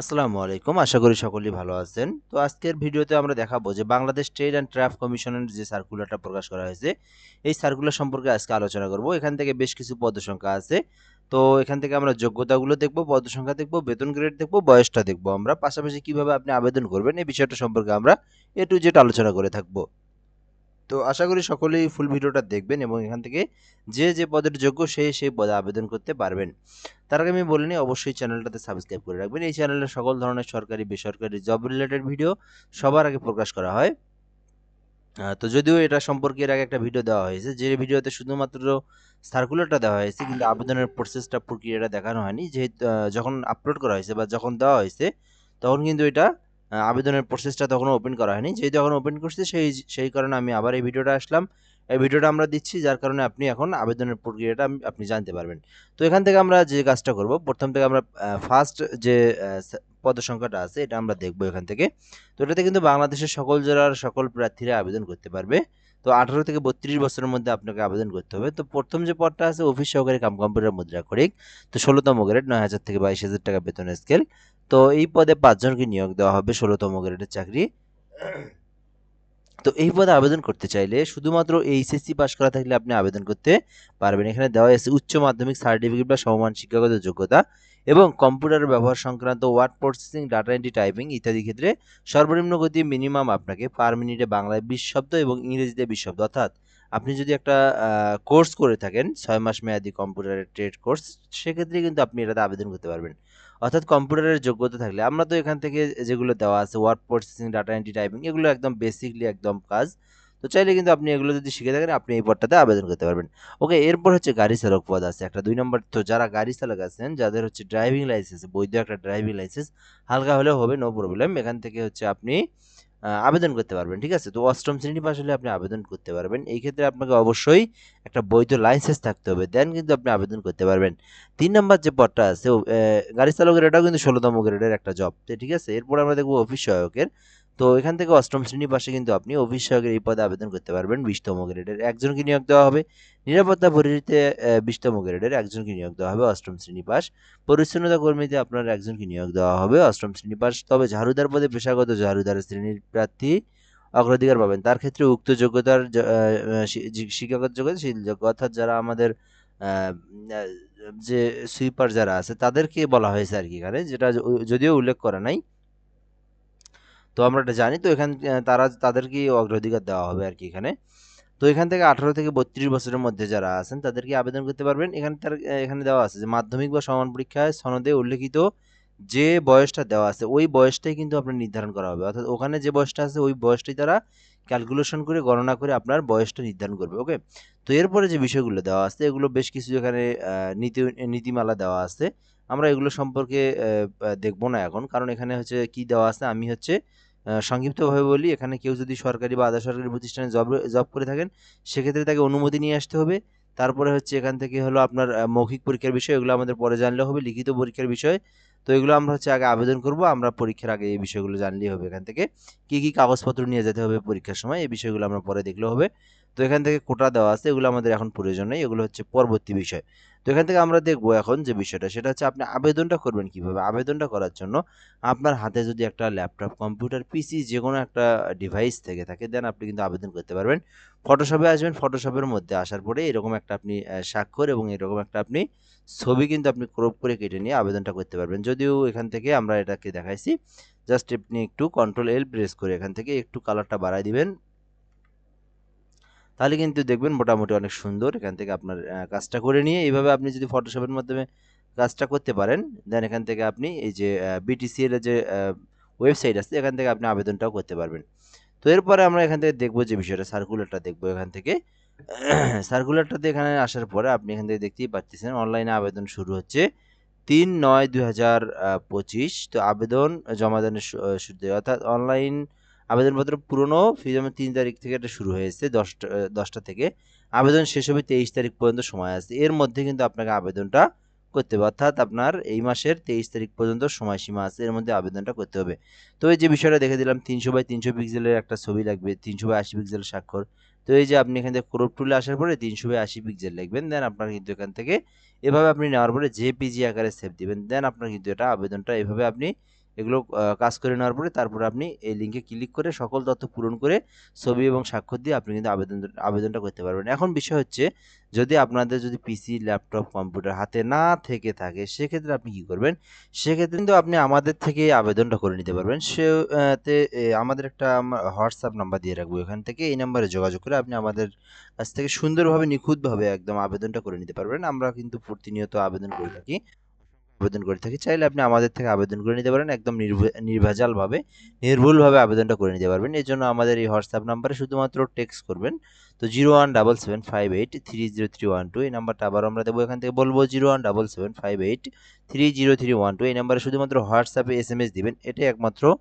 আসসালামু আলাইকুম। আশা করি সকলেই ভালো আছেন। তো আজকের ভিডিওতে আমরা দেখাবো যে বাংলাদেশ ট্রেড অ্যান্ড ট্রাফ কমিশনের যে সার্কুলারটা প্রকাশ করা হয়েছে, এই সার্কুলার সম্পর্কে আজকে আলোচনা করব। এখান থেকে বেশ কিছু পদ সংখ্যা আছে। তো এখান থেকে আমরা যোগ্যতাগুলো দেখব, পদ সংখ্যা দেখব, বেতন গ্রেড দেখব, বয়সটা দেখব। আমরা পাশাপাশি কীভাবে আপনি আবেদন করবেন, এই বিষয়টা সম্পর্কে আমরা এ টু জেড আলোচনা করে থাকব। তো আশা করি সকলেই ফুল ভিডিওটা দেখবেন এবং এখান থেকে যে যে পদের যোগ্য সে সেই পদে আবেদন করতে পারবেন। তার আগে আমি বলিনি অবশ্যই চ্যানেলটাতে সাবস্ক্রাইব করে রাখবেন। এই চ্যানেলে সকল ধরনের সরকারি, বেসরকারি জব রিলেটেড ভিডিও সবার আগে প্রকাশ করা হয়। তো যদিও এটা সম্পর্কে এর আগে একটা ভিডিও দেওয়া হয়েছে, যে ভিডিওতে শুধুমাত্র সার্কুলারটা দেওয়া হয়েছে, কিন্তু আবেদনের প্রসেসটা প্রক্রিয়াটা দেখানো হয়নি। যেহেতু যখন আপলোড করা হয়েছে বা যখন দেওয়া হয়েছে, তখন কিন্তু এটা আবেদনের প্রসেসটা তখন ওপেন করা হয়নি। যেহেতু এখন ওপেন করছি, সেই সেই কারণে আমি আবার এই ভিডিওটা আসলাম। এই ভিডিওটা আমরা দিচ্ছি, যার কারণে আপনি এখন আবেদনের প্রক্রিয়াটা আপনি জানতে পারবেন। তো এখান থেকে আমরা যে কাজটা করব, প্রথম থেকে আমরা ফার্স্ট যে পদসংখ্যাটা পদ সংখ্যাটা আছে, এটা আমরা দেখব এখান থেকে। তো এটাতে কিন্তু বাংলাদেশের সকল জেলার সকল প্রার্থীরা আবেদন করতে পারবে। তো আঠারো থেকে বত্রিশ বছরের মধ্যে আপনাকে আবেদন করতে হবে। তো প্রথম যে পদটা আছে অফিস সহকারী কাম কম্পিউটার মুদ্রা করিক। তো ষোলোতম গ্রেড নয় হাজার থেকে বাইশ হাজার টাকা বেতন স্কেল তো এই পদে পাঁচজনকে নিয়োগ দেওয়া হবে ষোলোতম গ্রেডের চাকরি। তো এই পদে আবেদন করতে চাইলে শুধুমাত্র এইচএসসি পাস করা থাকলে আপনি আবেদন করতে পারবেন। এখানে দেওয়া আছে উচ্চ মাধ্যমিক সার্টিফিকেট বা সমমান শিক্ষাগত যোগ্যতা। এবং কম্পিউটার ব্যবহার সংক্রান্ত word processing, data entry typing ইত্যাদি ক্ষেত্রে সর্বনিম্ন গতি মিনিমাম আপনাকে পার মিনিটে বাংলায় বিশ শব্দ এবং ইংরেজিতে বিশ শব্দ। অর্থাৎ আপনি যদি একটা কোর্স করে থাকেন, ছয় মাস মেয়াদি কম্পিউটারের ট্রেড কোর্স সেক্ষেত্রে কিন্তু আপনি এটাতে আবেদন করতে পারবেন। অর্থাৎ কম্পিউটারের যোগ্যতা থাকলে আমরা তো এখান থেকে যেগুলো দেওয়া আছে word processing data entry typing এগুলো একদম বেসিকলি একদম কাজ। তো চাইলে কিন্তু আপনি এগুলো যদি শিখে থাকেন, আপনি এই পদটাতে আবেদন করতে পারবেন। ওকে, এরপর হচ্ছে গাড়ি চালক পদ আছে। একটা দুই নম্বর, তো যারা গাড়ি চালক আছেন, যাদের হচ্ছে ড্রাইভিং লাইসেন্স বৈধ একটা ড্রাইভিং লাইসেন্স হালকা হলেও হবে নো প্রবলেম এখান থেকে হচ্ছে আপনি আবেদন করতে পারবেন, ঠিক আছে? তো অষ্টম শ্রেণি পাশ হলে আপনি আবেদন করতে পারবেন। এই ক্ষেত্রে আপনাকে অবশ্যই একটা বৈধ লাইসেন্স থাকতে হবে। দেন কিন্তু আপনি আবেদন করতে পারবেন। তিন নম্বর যে পদটা আছে গাড়ি চালকের এটাও কিন্তু ষোলোতম গ্রেডের একটা জব ঠিক আছে? এরপর আমরা দেখব অফিস সহায়কের। তো এখান থেকে অষ্টম শ্রেণি পাশে কিন্তু আপনি সহায়কের এই পদে আবেদন করতে পারবেন বিশতম গ্রেডের। একজনকে নিয়োগ দেওয়া হবে। নিরাপত্তা পরিধিতে বিশতম গ্রেডের একজনকে নিয়োগ দেওয়া হবে অষ্টম শ্রেণি পাস পরিচ্ছন্নতা কর্মীতে আপনার একজনকে নিয়োগ দেওয়া হবে অষ্টম শ্রেণি পাস তবে ঝাড়ুদার পদে পেশাগত ঝাড়ুদার শ্রেণির প্রার্থী অগ্রাধিকার পাবেন। তার ক্ষেত্রে উক্ত যোগ্যতার শিক্ষাগত যোগ্যতা অর্থাৎ যারা আমাদের যে সুইপার যারা আছে, তাদেরকে বলা হয়েছে আর কি এখানে, যেটা যদিও উল্লেখ করা নাই। তো আমরা এটা জানি, তো এখান তারা, তাদেরকে অগ্রাধিকার দেওয়া হবে আর কি এখানে। তো এখান থেকে আঠারো থেকে বত্রিশ বছরের মধ্যে যারা আছেন, তাদেরকে আবেদন করতে পারবেন। এখানে তার এখানে দেওয়া আছে যে, মাধ্যমিক বা সমান পরীক্ষায় সনদে উল্লেখিত যে বয়সটা দেওয়া আছে, ওই বয়সটাই কিন্তু আপনার নির্ধারণ করা হবে। অর্থাৎ ওখানে যে বয়সটা আছে, ওই বয়সটাই তারা ক্যালকুলেশন করে, গণনা করে আপনার বয়সটা নির্ধারণ করবে ওকে তো এরপরে যে বিষয়গুলো দেওয়া আছে, এগুলো বেশ কিছু এখানে নীতি, নীতিমালা দেওয়া আছে। আমরা এগুলো সম্পর্কে দেখব না এখন। কারণ এখানে হচ্ছে কি দেওয়া আছে, আমি হচ্ছে সংক্ষিপ্তভাবে বলি, এখানে কেউ যদি সরকারি বা আধা সরকারি প্রতিষ্ঠানে জব জব করে থাকেন, সেক্ষেত্রে তাকে অনুমতি নিয়ে আসতে হবে। তারপরে হচ্ছে এখান থেকে হলো আপনার মৌখিক পরীক্ষার বিষয়, এগুলো আমাদের পরে জানলে হবে, লিখিত পরীক্ষার বিষয়। তো এগুলো আমরা হচ্ছে আগে আবেদন করব, আমরা পরীক্ষার আগে এই বিষয়গুলো জানলেই হবে এখান থেকে। কি কি কাগজপত্র নিয়ে যেতে হবে পরীক্ষার সময়, এই বিষয়গুলো আমরা পরে দেখলেও হবে। তো এখান থেকে কোটা দেওয়া আছে, এগুলো আমাদের এখন প্রয়োজন নেই, এগুলো হচ্ছে পরবর্তী বিষয়। তো এখান থেকে আমরা দেখব এখন যে বিষয়টা, সেটা হচ্ছে আপনি আবেদনটা করবেন কীভাবে? আবেদনটা করার জন্য আপনার হাতে যদি একটা ল্যাপটপ, কম্পিউটার, পিসি যে কোনো একটা ডিভাইস থেকে থাকে দেন আপনি কিন্তু আবেদন করতে পারবেন। ফটোশপে আসবেন ফটোশপের মধ্যে আসার পরে এরকম একটা আপনি স্বাক্ষর এবং এরকম একটা আপনি ছবি কিন্তু আপনি ক্রপ করে কেটে নিয়ে আবেদনটা করতে পারবেন। যদিও এখান থেকে আমরা এটাকে দেখাইছি জাস্ট আপনি একটু কন্ট্রোল এল প্রেস করে এখান থেকে একটু কালারটা বাড়াই দিবেন। তাহলে কিন্তু দেখবেন মোটামুটি অনেক সুন্দর। এখান থেকে আপনার কাজটা করে নিয়ে এইভাবে আপনি যদি ফটোশপের মাধ্যমে কাজটা করতে পারেন দেন এখান থেকে আপনি এই যে বিটিসিএল এর যে ওয়েবসাইট আছে, এখান থেকে আপনি আবেদনটাও করতে পারবেন। তো এরপরে আমরা এখান থেকে দেখব যে বিষয়টা সার্কুলারটা দেখব এখান থেকে। সার্কুলারটাতে এখানে আসার পরে আপনি এখান থেকে দেখতেই পাচ্ছেন অনলাইনে আবেদন শুরু হচ্ছে তিন নয় দুই হাজার পঁচিশ। তো আবেদন জমা দানের অর্থাৎ অনলাইন আবেদনপত্র পুরনো ফি জমা তিন তারিখ থেকে এটা শুরু হয়েছে, দশটা দশটা থেকে। আবেদন শেষ হবে তেইশ তারিখ পর্যন্ত সময় আছে। এর মধ্যে কিন্তু আপনাকে আবেদনটা করতে হবে। অর্থাৎ আপনার এই মাসের তেইশ তারিখ পর্যন্ত সময়সীমা আছে, এর মধ্যে আবেদনটা করতে হবে। তো এই যে বিষয়টা দেখে দিলাম, তিনশো বাই তিনশো পিক্সেলের একটা ছবি লাগবে, তিনশো বাই আশি পিক্সেলের স্বাক্ষর। তো এই যে আপনি এখান থেকে ক্রপ টুলে আসার পরে তিনশো বাই আশি পিক্সেল লিখবেন, দেন আপনার কিন্তু এখান থেকে এভাবে আপনি নেওয়ার পরে জেপিজি আকারে সেভ দিবেন, দেন আপনার কিন্তু এটা আবেদনটা এভাবে আপনি এগুলো কাজ করে নেওয়ার পরে তারপর আপনি এই লিঙ্কে ক্লিক করে সকল তথ্য পূরণ করে ছবি এবং স্বাক্ষর দিয়ে আপনি কিন্তু আবেদন আবেদনটা করতে পারবেন। এখন বিষয় হচ্ছে যদি আপনাদের যদি পিসি ল্যাপটপ কম্পিউটার হাতে না থেকে থাকে সেক্ষেত্রে আপনি কি করবেন? সেক্ষেত্রে কিন্তু আপনি আমাদের থেকে আবেদনটা করে নিতে পারবেন। সে তে আমাদের একটা হোয়াটসঅ্যাপ নাম্বার দিয়ে রাখব। এখান থেকে এই নাম্বারে যোগাযোগ করে আপনি আমাদের কাছ থেকে সুন্দরভাবে নিখুঁতভাবে একদম আবেদনটা করে নিতে পারবেন। আমরা কিন্তু প্রতিনিয়ত আবেদন করে থাকি। আবেদন করে থাকি, চাইলে আপনি আমাদের থেকে আবেদন করে নিতে পারেন, একদম নির্ভ- নির্ভেজালভাবে নির্ভুলভাবে আবেদনটা করে নিতে পারবেন। এর জন্য আমাদের এই হোয়াটসঅ্যাপ নাম্বারে শুধুমাত্র টেক্সট করবেন, তো zero one double seven five eight three zero three one two, এই নাম্বারটা আবার আমরা দেবো, এখান থেকে বলব zero one double seven five eight three zero three one two, এই নাম্বারে শুধুমাত্র হোয়াটসঅ্যাপে এস এম এস দিবেন, এটাই একমাত্র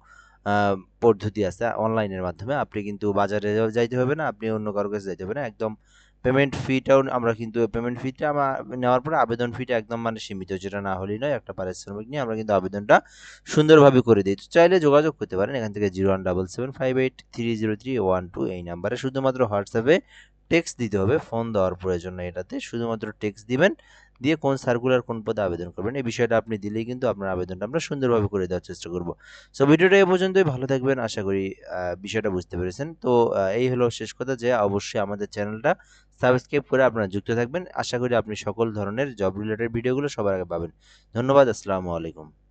পদ্ধতি আছে, অনলাইনের মাধ্যমে। আপনি কিন্তু বাজারে যাইতে হবে না, আপনি অন্য কারও কাছে যাইতে হবে না, একদম পেমেন্ট ফিটাও আমরা কিন্তু পেমেন্ট ফিটা আমরা নেওয়ার পরে আবেদন ফিটা একদম মানে সীমিত, যেটা না হলেই নয়, একটা পারিশ্রমিক নিয়ে আমরা কিন্তু আবেদনটা সুন্দরভাবে করে দিই। তো চাইলে যোগাযোগ করতে পারেন, এখান থেকে zero one double seven five eight three zero three one two এই নাম্বারে। শুধুমাত্র হোয়াটসঅ্যাপে টেক্সট দিতে হবে ফোন দেওয়ার প্রয়োজন নেই এটাতে। শুধুমাত্র টেক্সট দিবেন দিয়ে কোন সার্কুলার কোন পদে আবেদন করবেন, এই বিষয়টা আপনি দিলেই কিন্তু আপনার আবেদনটা আমরা সুন্দরভাবে করে দেওয়ার চেষ্টা করব। সো ভিডিওটা এ পর্যন্তই, ভালো থাকবেন, আশা করি বিষয়টা বুঝতে পেরেছেন। তো এই হলো শেষ কথা যে অবশ্যই আমাদের চ্যানেলটা সাবস্ক্রাইব করে আপনারা যুক্ত থাকবেন। আশা করি আপনি সকল ধরনের জব রিলেটেড ভিডিওগুলো সবার আগে পাবেন। ধন্যবাদ, আসসালামু আলাইকুম।